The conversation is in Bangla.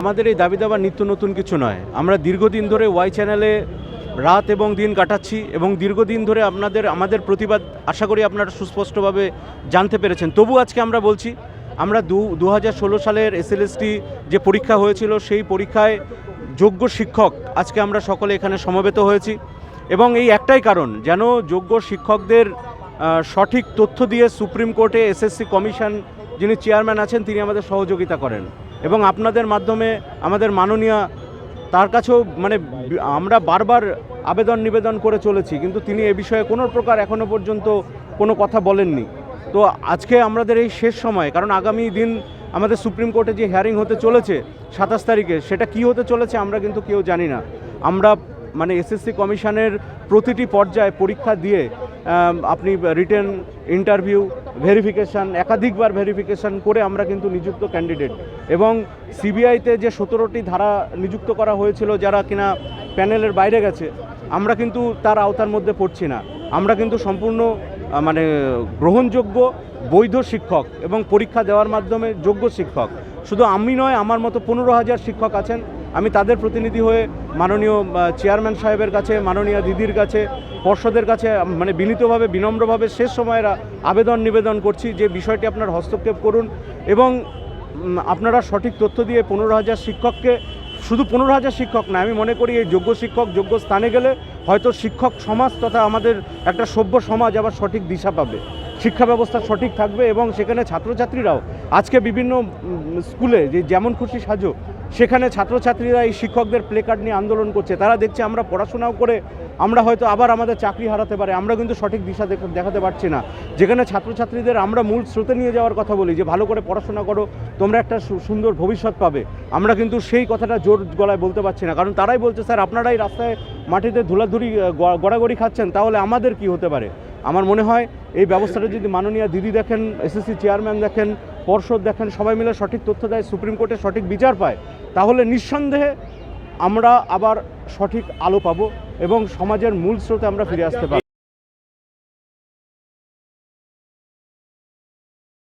আমাদের এই দাবি দাবা নিত্য নতুন কিছু নয়। আমরা দীর্ঘদিন ধরে ওয়াই চ্যানেলে রাত এবং দিন কাটাচ্ছি এবং দীর্ঘদিন ধরে আপনাদের, আমাদের প্রতিবাদ আশা করি আপনারা সুস্পষ্টভাবে জানতে পেরেছেন। তবু আজকে আমরা বলছি, আমরা দু দু হাজার ষোলো সালের এসএলএসটি যে পরীক্ষা হয়েছিল, সেই পরীক্ষায় যোগ্য শিক্ষক আজকে আমরা সকলে এখানে সমবেত হয়েছি। এবং এই একটাই কারণ, যেন যোগ্য শিক্ষকদের সঠিক তথ্য দিয়ে সুপ্রিম কোর্টে এসএসসি কমিশন যিনি চেয়ারম্যান আছেন, তিনি আমাদের সহযোগিতা করেন। এবং আপনাদের মাধ্যমে আমাদের মাননীয়, তার কাছেও মানে আমরা বারবার আবেদন নিবেদন করে চলেছি, কিন্তু তিনি এ বিষয়ে কোনো প্রকার এখনও পর্যন্ত কোনো কথা বলেননি। তো আজকে আমাদের এই শেষ সময়, কারণ আগামী দিন আমাদের সুপ্রিম কোর্টে যে হিয়ারিং হতে চলেছে সাতাশ তারিখে, সেটা কি হতে চলেছে আমরা কিন্তু কেউ জানি না। আমরা মানে এসএসসি কমিশনের প্রতিটি পর্যায়ে পরীক্ষা দিয়ে আপনি রিটেন ইন্টারভিউ, ভেরিফিকেশান, একাধিকবার ভেরিফিকেশান করে আমরা কিন্তু নিযুক্ত ক্যান্ডিডেট। এবং সিবিআইতে যে সতেরোটি ধারা নিযুক্ত করা হয়েছিল যারা কিনা প্যানেলের বাইরে গেছে, আমরা কিন্তু তার আওতার মধ্যে পড়ছি না। আমরা কিন্তু সম্পূর্ণ মানে গ্রহণযোগ্য, বৈধ শিক্ষক এবং পরীক্ষা দেওয়ার মাধ্যমে যোগ্য শিক্ষক। শুধু আমি নয়, আমার মতো পনেরো হাজার শিক্ষক আছেন। আমি তাদের প্রতিনিধি হয়ে মাননীয় চেয়ারম্যান সাহেবের কাছে, মাননীয় দিদির কাছে, পর্ষদের কাছে মানে বিনীতভাবে, বিনম্রভাবে শেষ সময়ের আবেদন নিবেদন করছি যে বিষয়টি আপনার হস্তক্ষেপ করুন এবং আপনারা সঠিক তথ্য দিয়ে পনেরো হাজার শিক্ষককে, শুধু পনেরো হাজার শিক্ষক না, আমি মনে করি এই যোগ্য শিক্ষক যোগ্য স্থানে গেলে হয়তো শিক্ষক সমাজ তথা আমাদের একটা সভ্য সমাজ আবার সঠিক দিশা পাবে। শিক্ষা ব্যবস্থা সঠিক থাকবে এবং সেখানে ছাত্রছাত্রীরাও, আজকে বিভিন্ন স্কুলে যে যেমন খুশি সাজো সেখানে ছাত্রছাত্রীরা এই শিক্ষকদের প্লে কার্ড নিয়ে আন্দোলন করছে। তারা দেখছে আমরা পড়াশোনাও করে, আমরা হয়তো আবার আমাদের চাকরি হারাতে পারে, আমরা কিন্তু সঠিক দিশা দেখাতে পারছি না। যেখানে ছাত্রছাত্রীদের আমরা মূল স্রোতে নিয়ে যাওয়ার কথা বলি, যে ভালো করে পড়াশোনা করো, তোমরা একটা সুন্দর ভবিষ্যৎ পাবে। আমরা কিন্তু সেই কথাটা জোর গলায় বলতে পারছি না। কারণ তারাই বলছে, স্যার, আপনারাই রাস্তায় মাটিতে ধুলাধুরি গড়াগড়ি খাচ্ছেন, তাহলে আমাদের কি হতে পারে? আমার মনে হয়, এই ব্যবস্থাটা যদি মাননীয় দিদি দেখেন, এসএসসি চেয়ারম্যান দেখেন পর্ষদ দেখেন, সবাই মিলে সঠিক তথ্য দেয়, সুপ্রিম কোর্টে সঠিক বিচার পায়, তাহলে নিঃসন্দেহে আমরা আবার সঠিক আলো পাবো এবং সমাজের মূল স্রোতে আমরা ফিরে আসতে পারব।